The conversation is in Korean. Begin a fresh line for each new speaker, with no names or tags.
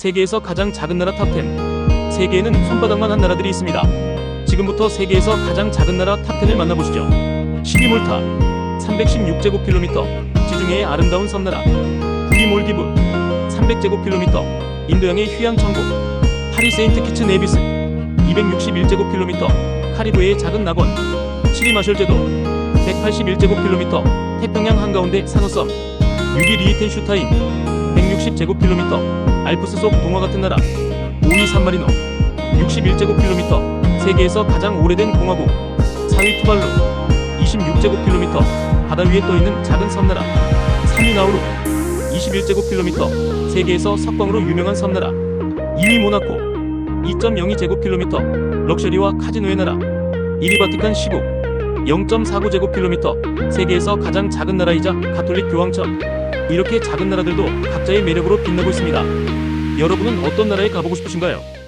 세계에서 가장 작은 나라 탑10. 세계에는 손바닥만 한 나라들이 있습니다. 지금부터 세계에서 가장 작은 나라 탑10을 만나보시죠. 12몰타 316제곱킬로미터 지중해의 아름다운 섬나라 구이 몰디브 300제곱킬로미터 인도양의 휴양 천국 파리 세인트 키츠 네비스 261제곱킬로미터 카리브해의 작은 낙원 치리마셜 제도 181제곱킬로미터 태평양 한가운데 산호섬 유기 리히텐슈타인 160제곱킬로미터 알프스 속 동화 같은 나라 오이 산마리노 61제곱킬로미터 세계에서 가장 오래된 공화국 사위 투발루 26제곱킬로미터 바다 위에 떠 있는 작은 섬나라 사미나우루 21제곱킬로미터 세계에서 석방으로 유명한 섬나라 2위 모나코 2.02제곱킬로미터 럭셔리와 카지노의 나라 1위 바티칸 시국 0.49제곱킬로미터 세계에서 가장 작은 나라이자 가톨릭 교황청 이렇게 작은 나라들도 각자의 매력으로 빛나고 있습니다. 여러분은 어떤 나라에 가보고 싶으신가요?